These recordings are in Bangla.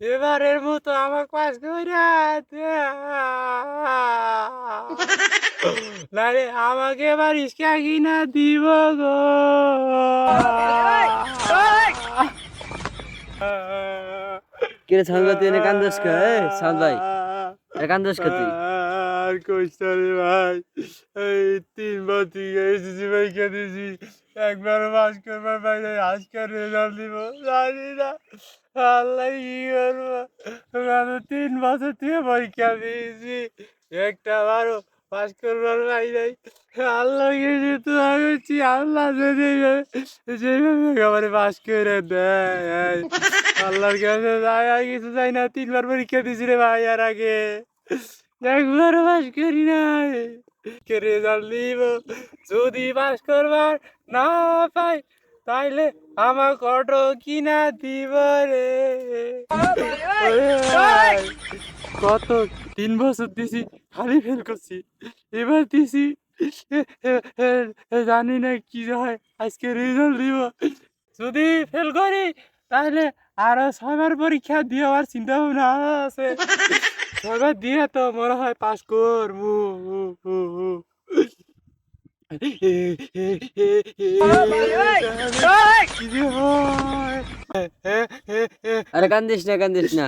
এবারের মতো আমার পাশ না নারে আমাকে এবার ইস্কা কিনা দিব গো। কিরে ভাই তুই কান্দস কে? সাউন্ড ভাই কান্দস কে তুই? আর কইস ভাই। এই তিনবার থেকে এসেছি ভাইকে দিয়েছি একবার মাস করবার বাইরে আজকের রেজাল্ট দিব, জানি না। আল্লাহ কি করব? আমি তিন বছর থেকে পরীক্ষা দিয়েছি একটা বারো পাস করবার বাইরে আল্লাহ কিছু তো আমি আল্লাহ যেভাবে আমার করে দেয়। আল্লাহর কাছে যাই, আর কিছু চাই না। তিনবার পরীক্ষা দিয়েছি রে ভাই আর আগে। একবার পাস করি নাই কে রেজাল্ট দিব যদি পাস করবার না পাই তাইলে আমার অটো কিনা দিব রে। কত তিন বছর দিছি খালি ফেল করছি। এবার দিছি জানি না কি হয় আজকে রেজাল্ট দিব। যদি ফেল করি তাহলে আরও ছয়বার পরীক্ষা দিয়ে আমার চিন্তা ভাবনা আছে। ছয়বার দিয়ে তো মনে হয় পাস করব। আরে কান্দিস না কান্দিস না।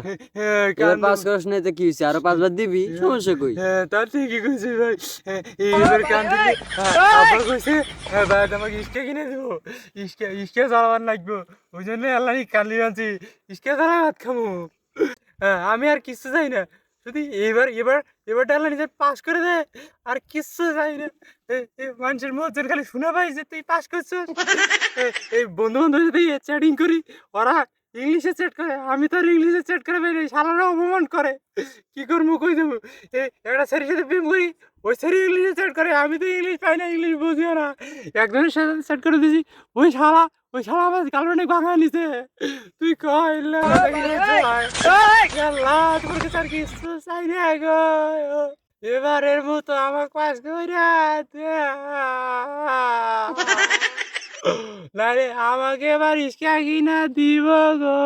এবার পাস করিস নাই তো কি হয়েছে আরও পাঁচবার দিবি? সমস্যা কই? হ্যাঁ তার ঠিকই কইছে ভাই। হ্যাঁ, এবার কইছে হ্যাঁ ভাই তোমাকে ইস্কা কিনে দেবো। ইস্কা ইস্কা চালাবার লাগবো। ওই জন্য আল্লাহ কালি আনছি। ইস্কা চালা ভাত খামো। হ্যাঁ আমি আর কিচ্ছু চাই না। শুধু এবার এবার এবার আল্লাহ নিজের পাস করে দেয় আর কিচ্ছু যাই না। মানুষের মধ্যে খালি শোনা পাই যে তুই পাস করছিস। এ- এই বন্ধু বান্ধব যদি চ্যাটিং করি, ওরা ইংলিশে চ্যাট করে, আমি তো আর ইংলিশে চ্যাট করে পাই সালারা অপমান করে। কি করব কই দেবো? একটা ছেলের সাথে প্রেম করি, ওই ছেলে ইংলিশে চ্যাট করে, আমি তো ইংলিশ পাই না ইংলিশ বুঝিও না। একজনের সাথে চ্যাট করে দিয়েছি ওই শালা ওই শালা আমার গার্লফ্রেন্ডে ভাঙা নিছে তুই তোমার কাছে আর কিছু চাই না গো। এবারের মতো আমার পাস কইরা দে। নারে আমাকে এবার ইস্কা কিনা দিব গো।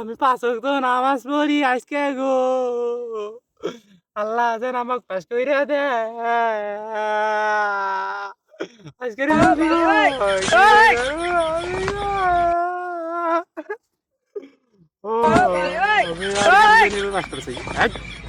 আমি পাঁচ তো নামাজ পড়ি আজকে গো। আল্লাহ যেন আমাকে পাস কইরা দে আজকে রেজাল্ট দিব। ও আমি আর পাস করছি